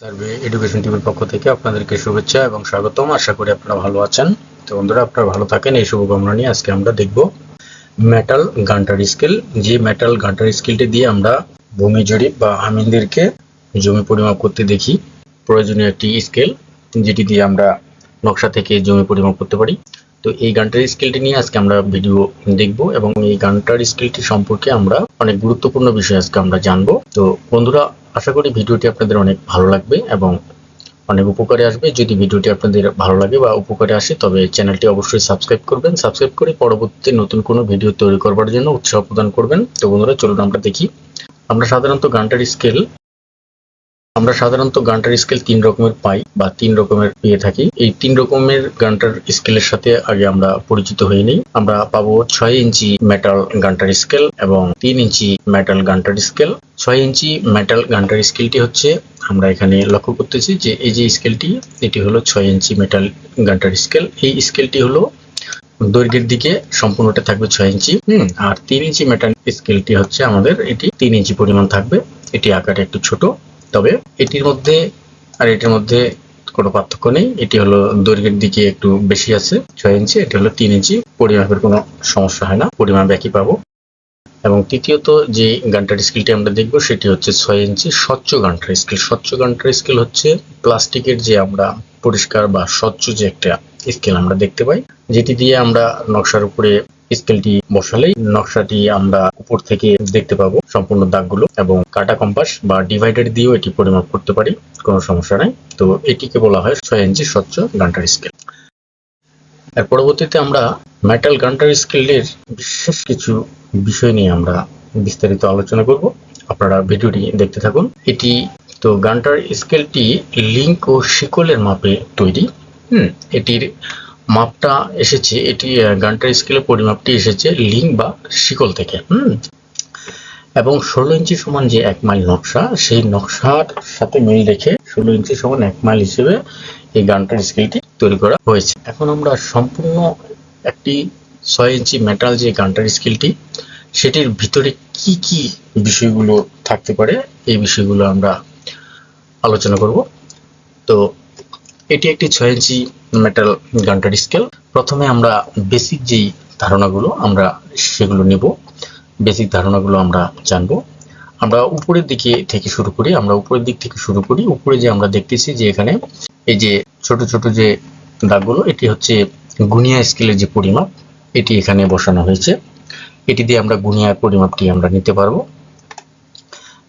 Survey education টিভির পক্ষ থেকে আপনাদেরকে শুভেচ্ছা এবং স্বাগতম। আশা করি আপনারা ভালো আছেন। তো বন্ধুরা, আপনারা ভালো থাকেন। এই শুভকামনা নিয়ে আজকে আমরা দেখব মেটাল গান্টার স্কেল যে মেটাল গান্টার স্কেলটি দিয়ে আমরা ভূমি জরিপ বা আমিনদেরকে জমি পরিমাপ করতে দেখি। প্রয়োজনীয় একটি স্কেল যেটি দিয়ে আমরা নকশা থেকে জমি পরিমাপ করতে পারি। তো এই গানটার স্কেলটি নিয়ে আজকে আমরা ভিডিও দেখব এবং এই গানটার স্কেলটি সম্পর্কে আমরা অনেক গুরুত্বপূর্ণ বিষয় আজকে আমরা জানব। তো বন্ধুরা আশা করি ভিডিওটি আপনাদের অনেক ভালো লাগবে এবং অনেক উপকারে আসবে। যদি ভিডিওটি আপনাদের ভালো লাগে বা উপকারে আসে, তবে চ্যানেলটি অবশ্যই সাবস্ক্রাইব করবেন। সাবস্ক্রাইব করে পরবর্তী নতুন কোনো ভিডিও তৈরি করবার জন্য উৎসাহ প্রদান করবেন। তো বন্ধুরা, চলুন আমরা দেখি। আমরা সাধারণত গানটার স্কেল আমরা সাধারণত গানটার স্কেল তিন রকমের পাই বা তিন রকমের পেয়ে থাকি। এই তিন রকমের গানটার স্কেলের সাথে আগে আমরা পরিচিত হয়ে আমরা পাবো ছয় ইঞ্চি মেটাল গানটার স্কেল এবং তিন ইঞ্চি মেটাল গানটার স্কেল। ছয় ইঞ্চি মেটাল গানটার স্কেলটি হচ্ছে, আমরা এখানে লক্ষ্য করতেছি যে এই যে স্কেলটি, এটি হলো ছয় ইঞ্চি মেটাল গানটার স্কেল। এই স্কেলটি হলো দৈর্ঘ্যের দিকে সম্পূর্ণটা থাকবে ছয় ইঞ্চি। হুম, আর তিন ইঞ্চি মেটাল স্কেলটি হচ্ছে আমাদের এটি তিন ইঞ্চি পরিমাণ থাকবে। এটি আকারে একটু ছোট। তবে এটির মধ্যে আর এটির মধ্যে কোনো পার্থক্য নেই। এটি হলো দৈর্ঘ্যের দিকে একটু বেশি আছে, ছয় ইঞ্চি, এটি হলো তিন ইঞ্চি। পরিমাপের কোনো সমস্যা হয় না। পরিমাপ একই পাবো। এবং তৃতীয়ত যে গানটার স্কেলটি আমরা দেখব সেটি হচ্ছে ছয় ইঞ্চি স্বচ্ছ গানটার স্কেল। স্বচ্ছ গানটার স্কেল হচ্ছে প্লাস্টিকের যে আমরা পরিষ্কার বা স্বচ্ছ যে একটা স্কেল আমরা দেখতে পাই, যেটি দিয়ে আমরা নকশার উপরে স্কেলটি বসালেই নকশাটি আমরা উপর থেকে দেখতে পাবো সম্পূর্ণ দাগগুলো এবং কাটা কম্পাস বা ডিভাইডার দিয়েও এটি পরিমাপ করতে পারি, কোনো সমস্যা নাই। তো এটিকে বলা হয় ছয় ইঞ্চি স্বচ্ছ গান্টার স্কেল। এর পরবর্তীতে আমরা মেটাল গান্টার স্কেলের বিশেষ কিছু বিষয় নিয়ে আমরা বিস্তারিত আলোচনা করব। আপনারা ভিডিওটি দেখতে থাকুন। এটি তো গান্টার স্কেলটি লিঙ্ক ও শিকলের মাপে তৈরি। হুম, এটির মাপটা এসেছে, এটি গান্টার স্কেলের পরিমাপটি এসেছে লিঙ্ক বা শিকল থেকে। হুম, এবং ষোলো ইঞ্চি সমান যে এক মাইল নকশা, সেই নকশার সাথে মিল রেখে ষোলো ইঞ্চি সমান এক মাইল হিসেবে এই গানটার স্কেলটি তৈরি করা হয়েছে। এখন আমরা সম্পূর্ণ একটি ছয় ইঞ্চি মেটাল যে গানটার স্কেলটি, সেটির ভিতরে কি কি বিষয়গুলো থাকতে পারে, এই বিষয়গুলো আমরা আলোচনা করব। তো এটি একটি ছয় ইঞ্চি মেটাল গানটার স্কেল। প্রথমে আমরা বেসিক যেই ধারণাগুলো আমরা সেগুলো নেব। বেসিক ধারণাগুলো আমরা জানব। আমরা উপরের দিকে থেকে শুরু করি, আমরা উপরের দিক থেকে শুরু করি। উপরে যে আমরা দেখতেছি যে এখানে এই যে ছোট ছোট যে দাগগুলো, এটি হচ্ছে গুনিয়া স্কেলের যে পরিমাপ। এটি এখানে বসানো হয়েছে। এটি দিয়ে আমরা গুনিয়ার পরিমাপটি আমরা নিতে পারব।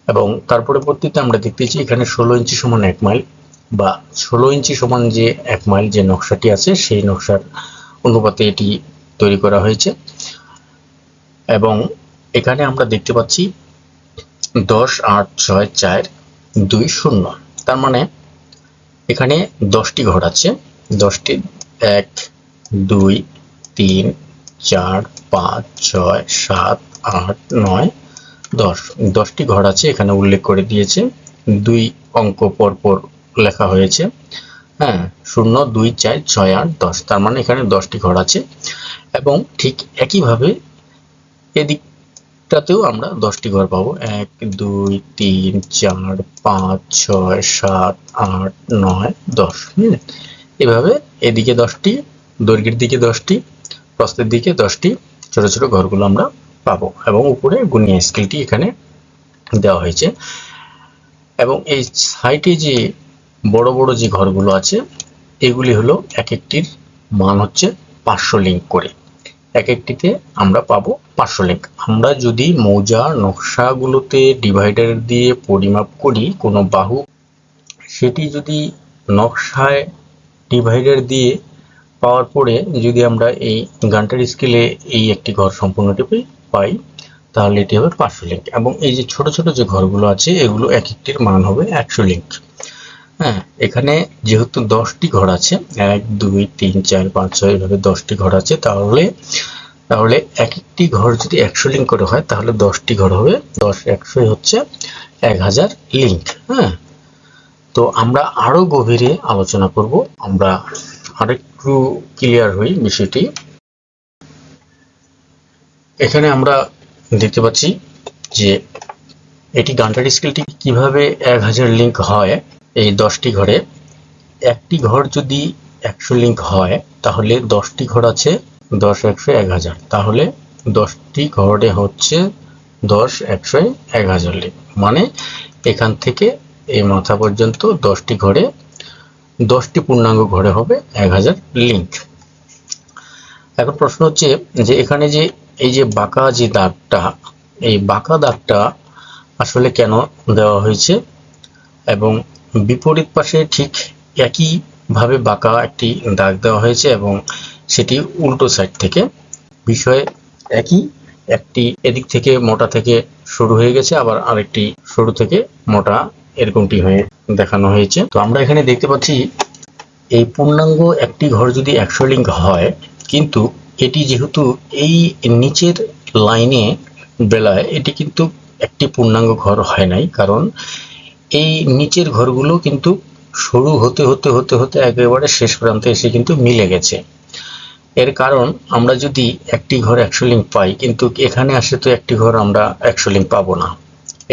এবং তার পরবর্তীতে আমরা দেখতেছি এখানে ষোলো ইঞ্চি সমান এক মাইল বা ষোলো ইঞ্চি সমান যে এক মাইল যে নকশাটি আছে, সেই নকশার অনুপাতে এটি তৈরি করা হয়েছে। এবং এখানে আমরা দেখতে পাচ্ছি দশ আট ছয় চার দুই শূন্য। তার মানে এখানে দশটি ঘর আছে। দশটি এক, দুই, তিন চার, পাঁচ, ছয়, সাত, আট, নয়, দশ। দশটি ঘর আছে, এখানে উল্লেখ করে দিয়েছে। দুই অঙ্ক পরপর লেখা হয়েছে। হ্যাঁ শূন্য, দুই, চার, ছয়, আট, দশ। তার মানে এখানে দশটি ঘর আছে। এবং ঠিক একইভাবে এদিকটাতেও আমরা দশটি ঘর পাবো। এক, দুই, তিন, চার, পাঁচ, ছয়, সাত, আট, নয়, দশ। হুম, এভাবে এদিকে দশটি, দৈর্ঘ্যের দিকে দশটি প্রস্থের দিকে দশটি ছোট ছোট ঘরগুলো আমরা পাবো এবং উপরে গুনিয়া স্কেলটি এখানে দেওয়া হয়েছে। এবং এই সাইটে যে বড় বড় যে ঘরগুলো আছে, এগুলি হলো এক একটির মান হচ্ছে পাঁচশো লিঙ্ক করে। এক একটিতে আমরা পাবো পাঁচশো লিঙ্ক আমরা যদি মৌজা, নকশাগুলোতে ডিভাইডার দিয়ে পরিমাপ করি, কোনো বাহু, সেটি যদি নকশায় ডিভাইডার দিয়ে পাওয়ার পরে যদি আমরা এই গানটার স্কেলে এই একটি ঘর সম্পূর্ণটি পাই, তাহলে এটি হবে পাঁচশো লিঙ্ক এবং এই যে ছোট ছোট যে ঘরগুলো আছে, এগুলো এক একটির মান হবে একশো লিঙ্ক হ্যাঁ এখানে যেহেতু দশটি ঘর আছে, এক, দুই, তিন, চার, পাঁচ, ছয়, এভাবে দশটি ঘর আছে, তাহলে তাহলে এক একটি ঘর যদি একশো লিঙ্ক করে হয়, তাহলে দশটি ঘর হবে দশ, একশোই হচ্ছে এক হাজার লিঙ্ক হ্যাঁ? তো আমরা আরও গভীরে আলোচনা করব। আমরা আরেকটু ক্লিয়ার হই বিষয়টি। এখানে আমরা দেখতে পাচ্ছি যে এটি গান্টার স্কেলটি কীভাবে এক হাজার লিঙ্ক হয় এই দশটি ঘরে। একটি ঘর যদি একশো লিঙ্ক হয়, তাহলে দশটি ঘর আছে দশ একশো এক হাজার। তাহলে দশটি ঘরে হচ্ছে দশ একশো এক হাজার লিঙ্ক মানে এখান থেকে এই মাথা পর্যন্ত দশটি ঘরে দশটি পূর্ণাঙ্গ ঘরে হবে, এক হাজার লিঙ্ক এখন প্রশ্ন হচ্ছে যে এখানে যে এই যে বাঁকা যে দাগটা, এই বাঁকা দাগটা আসলে কেন দেওয়া হয়েছে? এবং বিপরীত পাশে ঠিক একই ভাবে বাঁকা একটি দাগ দেওয়া হয়েছে এবং সেটি উল্টো সাইড থেকে বিষয় একই একটি এদিক থেকে মোটা থেকে শুরু হয়ে গেছে, আবার আরেকটি সরু থেকে মোটা এরকমটি হয়ে দেখানো হয়েছে। তো আমরা এখানে দেখতে পাচ্ছি, এই পূর্ণাঙ্গ একটি ঘর যদি একশো লিঙ্ক হয়, কিন্তু এটি যেহেতু এই নিচের লাইনে বেলায়, এটি কিন্তু একটি পূর্ণাঙ্গ ঘর হয় নাই, কারণ এই নিচের ঘরগুলো কিন্তু শুরু হতে হতে হতে হতে একেবারে শেষ প্রান্তে এসে কিন্তু মিলে গেছে। এর কারণ, আমরা যদি একটি ঘর একশো লিঙ্ক পাই, কিন্তু এখানে আসে তো একটি ঘর আমরা একশো লিঙ্ক পাবো না।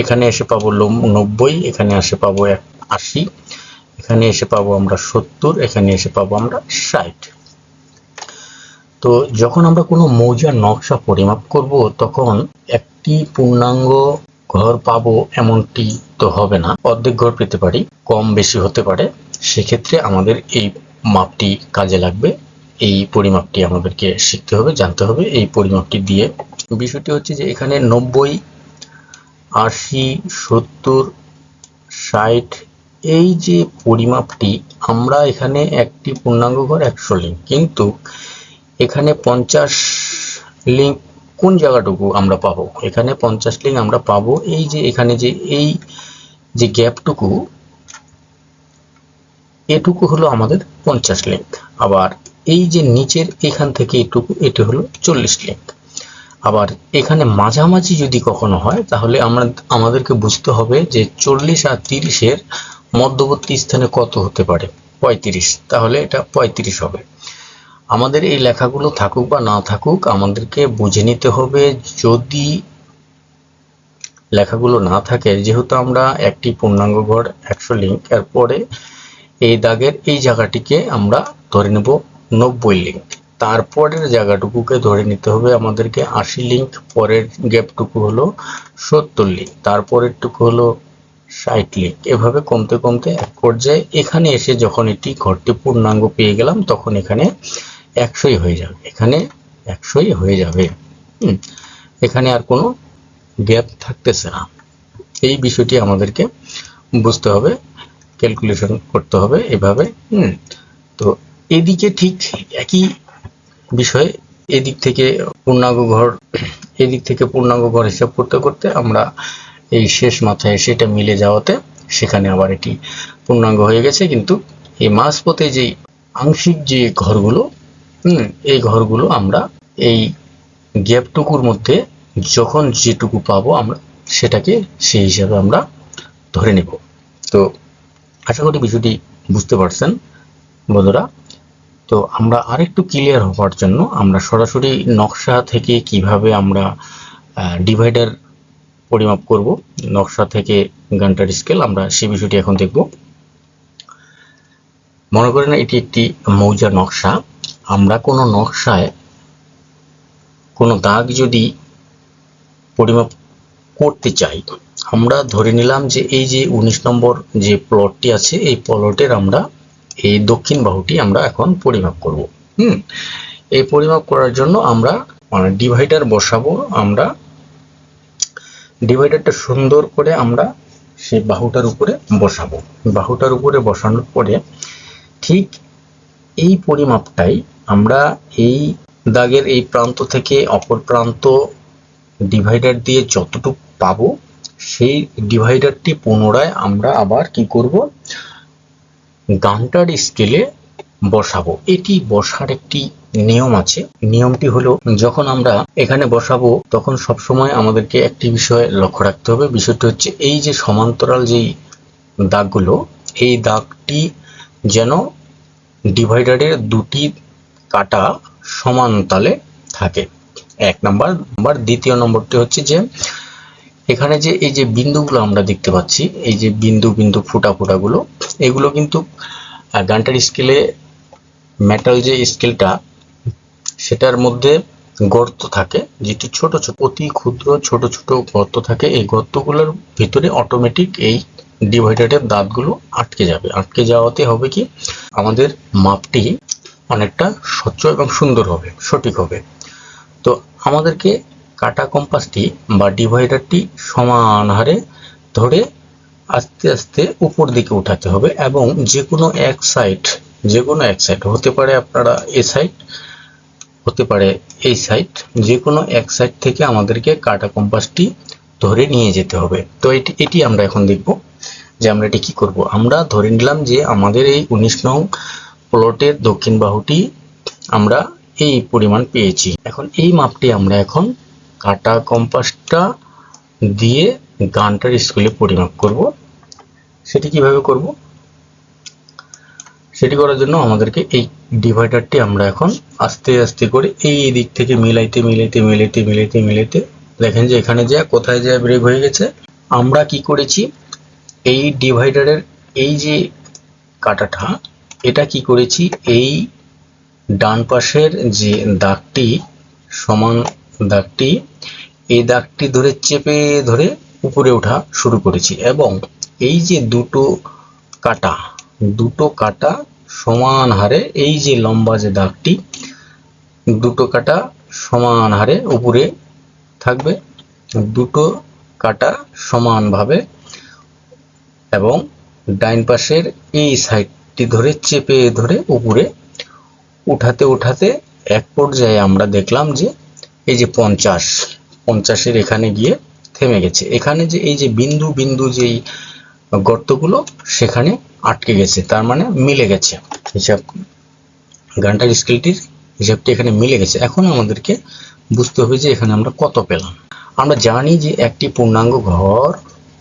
এখানে এসে পাবো নব্বই, এখানে আসে পাবো এক আশি। এখানে এসে পাবো আমরা সত্তর, এখানে এসে পাবো আমরা ষাট। তো যখন আমরা কোনো মৌজার নকশা পরিমাপ করব, তখন একটি পূর্ণাঙ্গ ঘর পাবো এমনটি তো হবে না। অর্ধেক ঘর পেতে পারি, কম বেশি হতে পারে। সেক্ষেত্রে আমাদের এই মাপটি কাজে লাগবে। এই পরিমাপটি আমাদেরকে শিখতে হবে, জানতে হবে। এই পরিমাপটি দিয়ে বিষয়টি হচ্ছে যে এখানে নব্বই, আশি, সত্তর, ষাট এই যে পরিমাপটি, আমরা এখানে একটি পূর্ণাঙ্গ ঘর একশো লিঙ্ক কিন্তু এখানে পঞ্চাশ লিঙ্ক কোন জায়গাটুকু আমরা পাবো? এখানে পঞ্চাশ লিঙ্ক আমরা পাবো এই যে এখানে যে এই যে গ্যাপটুকু, এটুকু হলো আমাদের পঞ্চাশ লিঙ্ক আবার এই যে নিচের এখান থেকে এটুকু, এটি হলো চল্লিশ লিঙ্ক আবার এখানে মাঝামাঝি যদি কখনো হয়, তাহলে আমরা, আমাদেরকে বুঝতে হবে যে চল্লিশ আর তিরিশের মধ্যবর্তী স্থানে কত হতে পারে? পঁয়ত্রিশ। তাহলে এটা পঁয়ত্রিশ হবে। আমাদের এই লেখাগুলো থাকুক বা না থাকুক, আমাদেরকে বুঝে নিতে হবে যদি লেখাগুলো না থাকে। যেহেতু আমরা একটি পূর্ণাঙ্গ ঘর, একশো লিঙ্ক এর পরে এই দাগের এই জায়গাটিকে আমরা ধরে নেব নব্বই লিঙ্ক। তারপরের জায়গাটুকুকে ধরে নিতে হবে আমাদেরকে আশি লিঙ্ক, পরের গ্যাপটুকু হলো সত্তর লিঙ্ক। তারপরেরটুকু হলো ষাট এভাবে কমতে কমতে এক পর্যায়ে এখানে এসে যখন এটি ঘরটি পূর্ণাঙ্গ পেয়ে গেলাম, তখন এখানে একশোই হয়ে যাবে। এখানে একশোই হয়ে যাবে। এখানে আর কোনো গ্যাপ থাকতেছে না। এই বিষয়টি আমাদেরকে বুঝতে হবে ক্যালকুলেশন করতে হবে এভাবে। হুম। তো এদিকে ঠিক একই বিষয় এদিক থেকে পূর্ণাঙ্গ ঘর, এদিক থেকে পূর্ণাঙ্গ ঘর হিসাব করতে করতে আমরা এই শেষ মাথায় সেটা মিলে যাওয়াতে সেখানে আবার এটি পূর্ণাঙ্গ হয়ে গেছে। কিন্তু এই মাঝপথে যে আংশিক যে ঘরগুলো, হুম, এই ঘরগুলো আমরা এই গ্যাপটুকুর মধ্যে যখন যেটুকু পাবো আমরা সেটাকে সেই হিসাবে আমরা ধরে নেব। তো আশা করি বিষয়টি বুঝতে পারছেন বন্ধুরা। তো আমরা আরেকটু ক্লিয়ার হওয়ার জন্য আমরা সরাসরি নকশা থেকে কীভাবে আমরা ডিভাইডার পরিমাপ করব। নকশা থেকে গান্টার স্কেল আমরা সেই বিষয়টি এখন দেখব। মনে করেন এটি একটি মৌজার নকশা। আমরা কোনো নকশায় কোনো দাগ যদি পরিমাপ করতে চাই, আমরা ধরে নিলাম যে এই যে উনিশ নম্বর যে প্লটটি আছে, এই প্লটের আমরা এই দক্ষিণ বাহুটি আমরা এখন পরিমাপ করব। হুম? এই পরিমাপ করার জন্য আমরা মানে ডিভাইডার বসাবো, আমরা ডিভাইডারটা সুন্দর করে আমরা সেই বাহুটার উপরে বসাবো। বাহুটার উপরে বসানোর পরে ঠিক এই পরিমাপটাই আমরা এই দাগের এই প্রান্ত থেকে অপর প্রান্ত ডিভাইডার দিয়ে যতটুকু পাবো, সেই ডিভাইডারটি পুনরায় আমরা আবার কি করব? গান্টার স্কেলে বসাবো। এটি বসার একটি নিয়ম আছে। নিয়মটি হলো, যখন আমরা এখানে বসাবো, তখন সবসময় আমাদেরকে একটি বিষয়ে লক্ষ্য রাখতে হবে। বিষয়টি হচ্ছে, এই যে সমান্তরাল যেই দাগগুলো, এই দাগটি যেন ডিভাইডারের দুটি কাটা সমান তালে থাকে। এক নাম্বার। নাম্বার দ্বিতীয় নম্বরটি হচ্ছে যে, এখানে যে এই যে বিন্দুগুলো আমরা দেখতে পাচ্ছি, এই যে বিন্দু বিন্দু ফুটা ফুটাগুলো, এগুলো কিন্তু আহ, গানটার স্কেলে মেটাল যে স্কেলটা সেটার মধ্যে গর্ত থাকে যেটি ছোট ছোট অতি ক্ষুদ্র ছোট ছোট গর্ত থাকে। এই গর্তগুলোর ভিতরে অটোমেটিক এই ডিভাইডারের দাঁতগুলো আটকে যাবে। আটকে যাওয়াতে হবে কি? আমাদের মাপটি অনেকটা স্বচ্ছ এবং সুন্দর হবে সঠিক হবে। তো আমাদেরকে কাটা কম্পাসটি বা ডিভাইডারটি সমান হারে ধরে আস্তে আস্তে উপর দিকে উঠাতে হবে এবং যে কোনো এক সাইড যে কোনো এক সাইড হতে পারে আপনারা এ সাইড হতে পারে এই সাইড যে কোনো এক সাইড থেকে আমাদেরকে কাটা কম্পাসটি ধরে নিয়ে যেতে হবে। তো এটি এটি আমরা এখন দেখব যে আমরা এটি কি করব। আমরা ধরে নিলাম যে আমাদের এই উনিশ নং প্লটের দক্ষিণ বাহুটি আমরা এই পরিমাণ পেয়েছি। এখন এই মাপটি আমরা এখন কাটা কম্পাসটা দিয়ে গানটার স্কুলে পরিমাপ করব। সেটি কীভাবে করব? সেটি করার জন্য আমাদেরকে এই ডিভাইডারটি আমরা এখন আস্তে আস্তে করে এই দিক থেকে মিলাইতে মিলাইতে মিলাইতে মিলাইতে মিলাইতে দেখেন যে এখানে যা, কোথায় যা ব্রেক হয়ে গেছে। আমরা কি করেছি? এই ডিভাইডারের এই যে কাটাটা, এটা কি করেছি? এই ডান পাশের যে দাগটি, সমান দাগটি, এই দাগটি ধরে চেপে ধরে উপরে ওঠা শুরু করেছি এবং এই যে দুটো কাটা দুটো কাটা সমান হারে, এই যে লম্বা যে দাগটি, দুটো কাটা সমান হারে উপরে থাকবে, দুটো কাটা সমানভাবে এবং ডাইন পাশের এই সাইডটি ধরে চেপে ধরে উপরে উঠাতে উঠাতে এক পর্যায়ে আমরা দেখলাম যে এই যে পঞ্চাশ, পঞ্চাশের এখানে গিয়ে থেমে গেছে। এখানে যে এই যে বিন্দু বিন্দু যেই গর্তগুলো, সেখানে আটকে গেছে। তার মানে মিলে গেছে। হিসাব, গানটার স্কেলটির হিসাবটি এখানে মিলে গেছে। এখন আমাদেরকে বুঝতে হবে যে এখানে আমরা কত পেলাম। আমরা জানি যে একটি পূর্ণাঙ্গ ঘর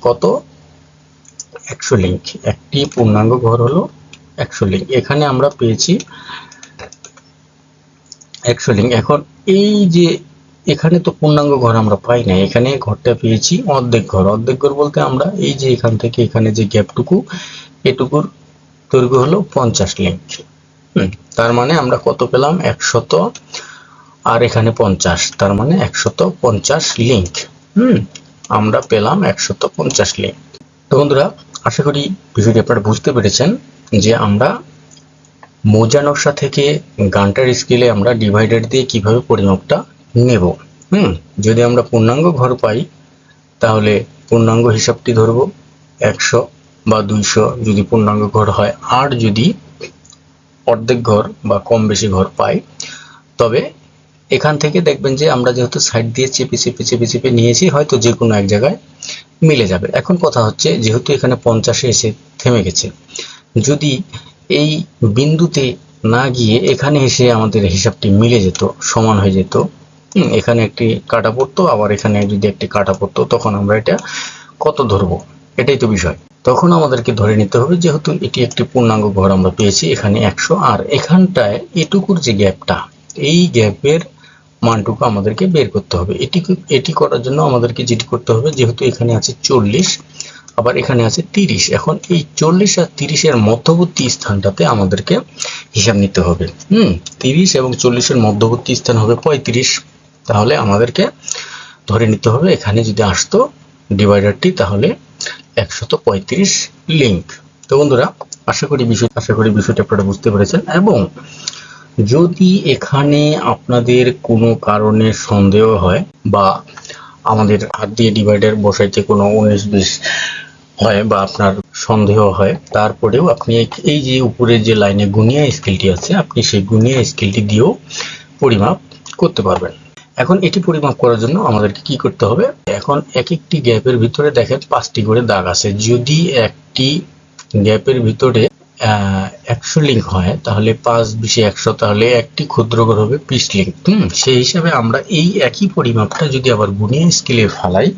কত? একশো লিঙ্ক একটি পূর্ণাঙ্গ ঘর হলো একশো লিঙ্ক এখানে আমরা পেয়েছি একশো লিঙ্ক এখন এই যে এখানে তো পূর্ণাঙ্গ ঘর আমরা পাই না। এখানে ঘরটা পেয়েছি অর্ধেক ঘর। অর্ধেক ঘর বলতে আমরা এই যে এখান থেকে এখানে যে গ্যাপটুকু, এটুকুর দৈর্ঘ্য হলো পঞ্চাশ লিঙ্ক তার মানে আমরা কত পেলাম? একশত আর এখানে পঞ্চাশ। তার মানে একশত পঞ্চাশ লিঙ্ক হুম, আমরা পেলাম একশত পঞ্চাশ লিঙ্ক তো বন্ধুরা, আশা করি বিষয়টি আপনারা বুঝতে পেরেছেন যে আমরা মোজা নকশা থেকে গানটার স্কেলে আমরা ডিভাইডার দিয়ে কীভাবে পরিমাপটা নেব। হুম, যদি আমরা পূর্ণাঙ্গ ঘর পাই, তাহলে পূর্ণাঙ্গ হিসাবটি ধরবো। একশো বা দুইশো যদি পূর্ণাঙ্গ ঘর হয়, আর যদি অর্ধেক ঘর বা কম বেশি ঘর পাই, তবে এখান থেকে দেখবেন যে আমরা যেহেতু সাইড দিয়ে চেপে চেপে চেপে চেপে নিয়েছি, হয়তো যে কোনো এক জায়গায় মিলে যাবে। এখন কথা হচ্ছে, যেহেতু এখানে পঞ্চাশে এসে থেমে গেছে, যদি এই বিন্দুতে না গিয়ে এখানে এসে আমাদের হিসাবটি মিলে যেত, সমান হয়ে যেত এখানে একটি কাটা পড়তো, আবার এখানে যদি একটি কাটা পড়তো, তখন আমরা এটা কত ধরবো? এটাই তো বিষয়। তখন আমাদেরকে ধরে নিতে হবে, যেহেতু এটি একটি পূর্ণাঙ্গ ঘর আমরা পেয়েছি এখানে একশো, আর এখানটায় এটুকুর যে গ্যাপটা, এই গ্যাপের মানটুকু আমাদেরকে বের করতে হবে। এটি এটি করার জন্য আমাদেরকে যেটি করতে হবে, যেহেতু এখানে আছে চল্লিশ, আবার এখানে আছে তিরিশ। এখন এই চল্লিশ আর তিরিশের মধ্যবর্তী স্থানটাতে আমাদেরকে হিসাব নিতে হবে। হুম, তিরিশ এবং চল্লিশের মধ্যবর্তী স্থান হবে পঁয়ত্রিশ। তাহলে আমাদেরকে ধরে নিতে হবে, এখানে যদি আসতো ডিভাইডারটি তাহলে একশত পঁয়ত্রিশ লিঙ্ক তো বন্ধুরা, আশা করি বিষয় আশা করি বিষয়টা আপনারা বুঝতে পেরেছেন। এবং যদি এখানে আপনাদের কোনো কারণে সন্দেহ হয় বা আমাদের হাত দিয়ে ডিভাইডার বসাইতে কোনো উনিশ বিশ হয় বা আপনার সন্দেহ হয়, তারপরেও আপনি এই- যে উপরের যে লাইনে গুনিয়া স্কেলটি আছে, আপনি সেই গুনিয়া স্কেলটি দিয়েও পরিমাপ করতে পারবেন। এখন এটি পরিমাপ করার জন্য আমাদেরকে কি করতে হবে? এখন এক একটি গ্যাপের ভিতরে দেখেন পাঁচটি করে দাগ আছে। যদি একটি গ্যাপের ভিতরে একশো লিঙ্ক হয়, তাহলে পাঁচ বিশে একশো, তাহলে একটি ক্ষুদ্র হবে পিস লিঙ্ক হুম, সেই হিসাবে আমরা এই একই পরিমাপটা যদি আবার গুনিয়া স্কেলে ফালাই,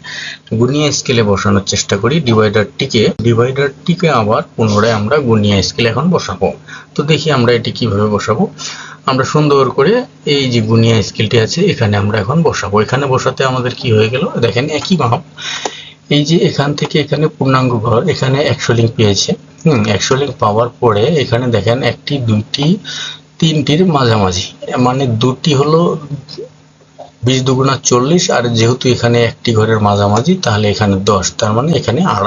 গুনিয়া স্কেলে বসানোর চেষ্টা করি ডিভাইডারটিকে ডিভাইডারটিকে আবার পুনরায় আমরা গুনিয়া স্কেলে এখন বসাবো। তো দেখি আমরা এটি কীভাবে বসাবো। আমরা সুন্দর করে এই যে গুনিয়া স্কেলটি আছে, এখানে আমরা এখন বসাবো। এখানে বসাতে আমাদের কি হয়ে গেল? দেখেন, একই মাপ। এই যে এখান থেকে এখানে পূর্ণাঙ্গ ঘর, এখানে একশো লিঙ্ক পেয়েছে। হুম, একশো লিঙ্ক পাওয়ার পরে এখানে দেখেন একটি, দুইটি, তিনটির মাঝামাঝি। মানে দুটি হলো বিশ দুগুণা চল্লিশ, আর যেহেতু এখানে একটি ঘরের মাঝামাঝি, তাহলে এখানে দশ, তার মানে এখানে আর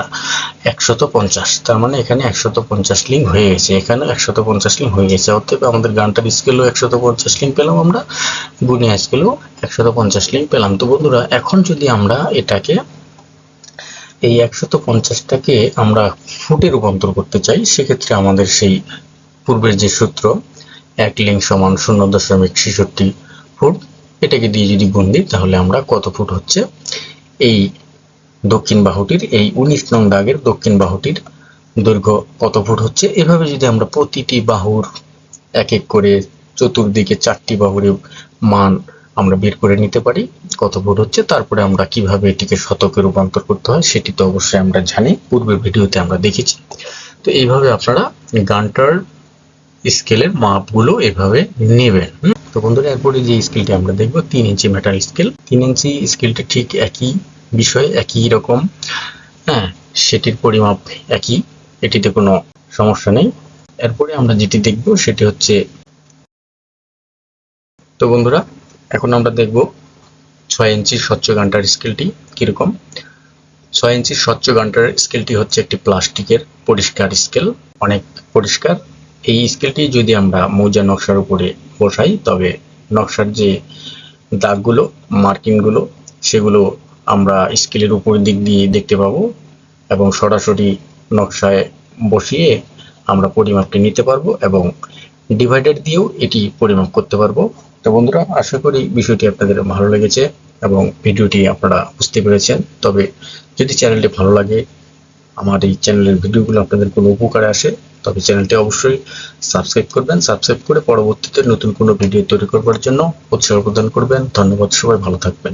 একশত পঞ্চাশ, তার মানে এখানে একশত পঞ্চাশ লিঙ্ক হয়ে গেছে এখানে একশত পঞ্চাশ লিঙ্ক হয়ে গেছে, অতএব আমাদের গানটার স্কেলও একশত পঞ্চাশ লিঙ্ক পেলাম আমরা, গুনিয়া স্কেলও একশত পঞ্চাশ লিঙ্ক পেলাম। তো বন্ধুরা, এখন যদি আমরা এটাকে এই একশত পঞ্চাশটাকে আমরা ফুটে রূপান্তর করতে চাই, সেক্ষেত্রে আমাদের সেই পূর্বের যে সূত্র, এক লিঙ্ক সমান শূন্য দশমিক ছেষট্টি ফুট এটাকে দিয়ে যদি গুণ দিই, তাহলে আমরা কত ফুট হচ্ছে? এই দক্ষিণ বাহুটির, এই উনিশ নং দাগের দক্ষিণ বাহুটির দৈর্ঘ্য কত ফুট হচ্ছে? এভাবে যদি আমরা প্রতিটি বাহুর এক এক করে চতুর্দিকে চারটি বাহুর মান আমরা বের করে নিতে পারি, কত ফুট হচ্ছে? তারপরে আমরা কীভাবে এটিকে শতকে রূপান্তর করতে হয়, সেটি তো অবশ্যই আমরা জানি। পূর্বের ভিডিওতে আমরা দেখেছি। তো এইভাবে আপনারা গানটার স্কেলের মাপগুলো এভাবে নেবেন? তো বন্ধুরা, এরপরে যে স্কেলটি আমরা দেখব, তিন ইঞ্চি মেটাল স্কেল তিন ইঞ্চি স্কেলটা ঠিক একই বিষয়, একই রকম। হ্যাঁ সেটির পরিমাপ একই, এটিতে কোনো সমস্যা নেই। এরপরে আমরা যেটি দেখব, সেটি হচ্ছে তো বন্ধুরা, এখন আমরা দেখব ছয় ইঞ্চির স্বচ্ছ গানটার স্কেলটি কীরকম। ছয় ইঞ্চির স্বচ্ছ গানটার স্কেলটি হচ্ছে একটি প্লাস্টিকের পরিষ্কার স্কেল অনেক পরিষ্কার। এই স্কেলটি যদি আমরা মৌজা নকশার উপরে বসাই তবে নকশার যে দাগগুলো, মার্কিংগুলো, সেগুলো আমরা স্কেলের উপর দিক দিয়ে দেখতে পাবো এবং সরাসরি নকশায় বসিয়ে আমরা পরিমাপটি নিতে পারব এবং ডিভাইডার দিয়েও এটি পরিমাপ করতে পারব। তো বন্ধুরা, আশা করি বিষয়টি আপনাদের ভালো লেগেছে এবং ভিডিওটি আপনারা বুঝতে পেরেছেন। তবে যদি চ্যানেলটি ভালো লাগে, আমার এই চ্যানেলের ভিডিওগুলো আপনাদের কোনো উপকারে আসে তবে চ্যানেলটি অবশ্যই সাবস্ক্রাইব করবেন, সাবস্ক্রাইব করে পরবর্তীতে নতুন কোনো ভিডিও তৈরি করবার জন্য উৎসাহ প্রদান করবেন। ধন্যবাদ সবাই, ভালো থাকবেন।